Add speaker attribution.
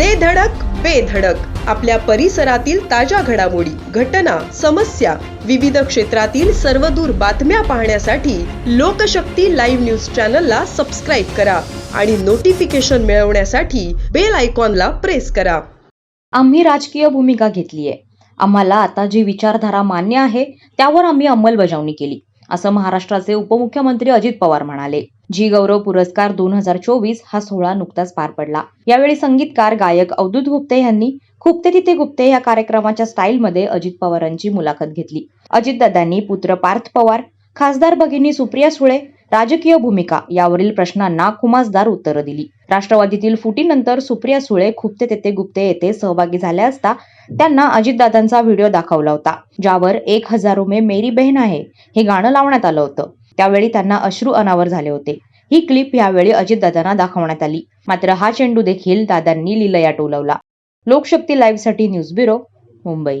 Speaker 1: दे धडक बेधडक आपल्या परिसरातील ताज्या घडामोडी घटना समस्या विविध क्षेत्रातील सर्वदूर बातम्या पाहण्यासाठी लोकशक्ती लाईव्ह न्यूज चॅनलला सबस्क्राईब करा आणि नोटिफिकेशन मिळवण्यासाठी बेल आयकॉनला प्रेस करा.
Speaker 2: आम्ही राजकीय भूमिका घेतली आहे आम्हाला आता जी विचारधारा मान्य आहे त्यावर आम्ही अंमलबजावणी केली. असं महाराष्ट्राचे उपमुख्यमंत्री अजित पवार म्हणाले. जी गौरव पुरस्कार दोन हजार चोवीस हा सोहळा नुकताच पार पडला. यावेळी संगीतकार गायक अवधूत गुप्ते यांनी खुपते तिथे गुप्ते या कार्यक्रमाच्या स्टाईलमध्ये अजित पवारांची मुलाखत घेतली. अजितदादांनी पुत्र पार्थ पवार खासदार भगिनी सुप्रिया सुळे राजकीय भूमिका यावरील प्रश्नांना खुमासदार उत्तरं दिली. राष्ट्रवादीतील फुटीनंतर सुप्रिया सुळे खुपते तेथे गुप्ते येथे सहभागी झाल्या असता त्यांना अजितदादांचा व्हिडिओ दाखवला होता ज्यावर एक हजारो मे मेरी बहन आहे हे गाणं लावण्यात आलं होतं. त्यावेळी त्यांना अश्रू अनावर झाले होते. ही क्लिप यावेळी अजितदादांना दाखवण्यात आली. मात्र हा चेंडू देखील दादांनी लिलया टोलवला लोकशक्ती लाईव्हसाठी न्यूज ब्युरो मुंबई.